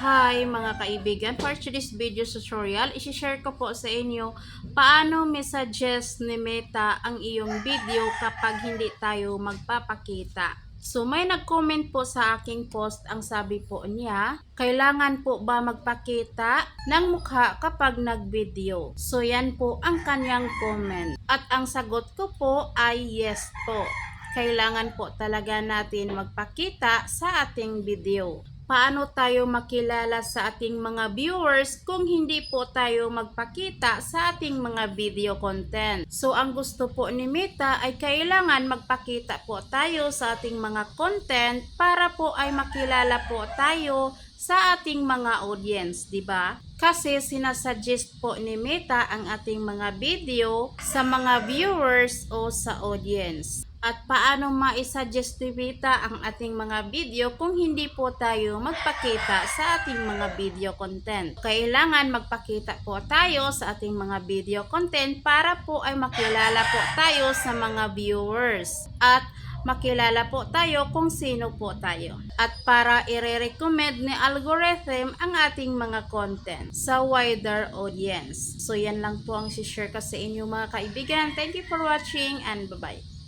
Hi mga kaibigan, for today's video tutorial, isi-share ko po sa inyo paano may-suggest ni Meta ang iyong video kapag hindi tayo magpapakita. So may nag-comment po sa aking post, ang sabi po niya, kailangan po ba magpakita ng mukha kapag nag-video? So yan po ang kanyang comment. At ang sagot ko po ay yes po. Kailangan po talaga natin magpakita sa ating video paano tayo makilala sa ating mga viewers kung hindi po tayo magpakita sa ating mga video content. So, ang gusto po ni Meta ay kailangan magpakita po tayo sa ating mga content para po ay makilala po tayo sa ating mga audience, di ba? Kasi sinasuggest po ni Meta ang ating mga video sa mga viewers o sa audience at paano maisuggest ni Meta ang ating mga video kung hindi po tayo magpakita sa ating mga video content. Kailangan magpakita po tayo sa ating mga video content para po ay makilala po tayo sa mga viewers at makilala po tayo kung sino po tayo. At para i-recommend ni algorithm ang ating mga content sa wider audience. So yan lang po ang share ko sa inyo mga kaibigan. Thank you for watching and bye-bye.